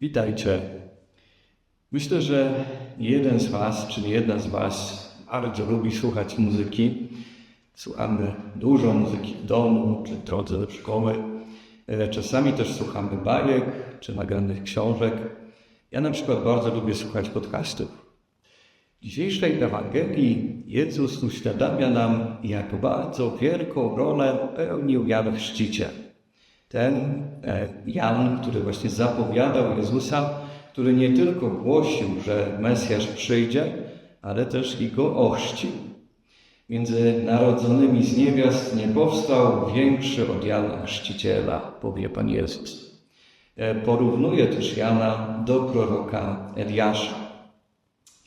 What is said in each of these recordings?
Witajcie. Myślę, że jeden z Was, czy jedna z Was bardzo lubi słuchać muzyki. Słuchamy dużo muzyki w domu, czy drodze do szkoły. E, Czasami też słuchamy bajek, czy nagranych książek. Ja na przykład bardzo lubię słuchać podcastów. W dzisiejszej Ewangelii Jezus uświadamia nam, jak bardzo wielką rolę pełnił Jan Chrzciciel. Ten e, Jan, który właśnie zapowiadał Jezusa, który nie tylko głosił, że Mesjasz przyjdzie, ale też i go ochrzcił. Między narodzonymi z niewiast nie powstał większy od Jana Chrzciciela, powie Pan Jezus. E, Porównuje też Jana do proroka Eliasza.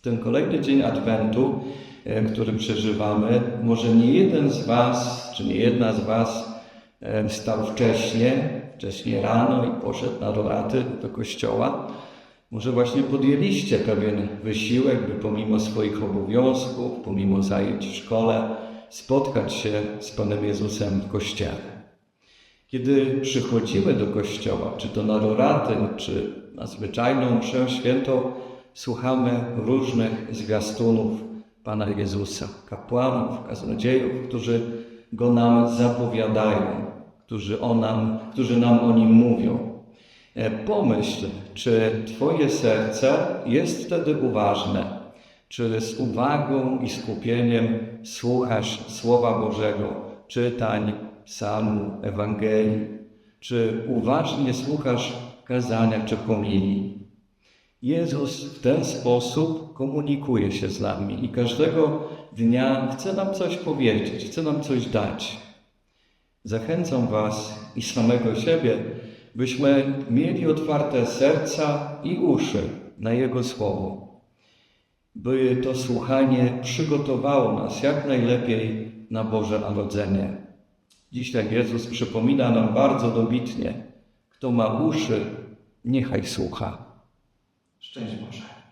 Ten kolejny dzień Adwentu, e, który przeżywamy, może nie jeden z Was, czy nie jedna z Was wstał wcześnie, wcześnie rano i poszedł na roraty do kościoła. Może właśnie podjęliście pewien wysiłek, by pomimo swoich obowiązków, pomimo zajęć w szkole, spotkać się z Panem Jezusem w kościele. Kiedy przychodzimy do kościoła, czy to na roraty, czy na zwyczajną mszę świętą, słuchamy różnych zwiastunów Pana Jezusa, kapłanów, kaznodziejów, którzy Go nam zapowiadają, którzy, o nam, którzy nam o Nim mówią. E, Pomyśl, czy Twoje serce jest wtedy uważne, czy z uwagą i skupieniem słuchasz Słowa Bożego, czytań, psalmu, Ewangelii, czy uważnie słuchasz kazania czy homilii. Jezus w ten sposób komunikuje się z nami i każdego dnia chce nam coś powiedzieć, chce nam coś dać. Zachęcam Was i samego siebie, byśmy mieli otwarte serca i uszy na Jego Słowo, by to słuchanie przygotowało nas jak najlepiej na Boże Narodzenie. Dzisiaj Jezus przypomina nam bardzo dobitnie, kto ma uszy, niechaj słucha. Szczęść Boże.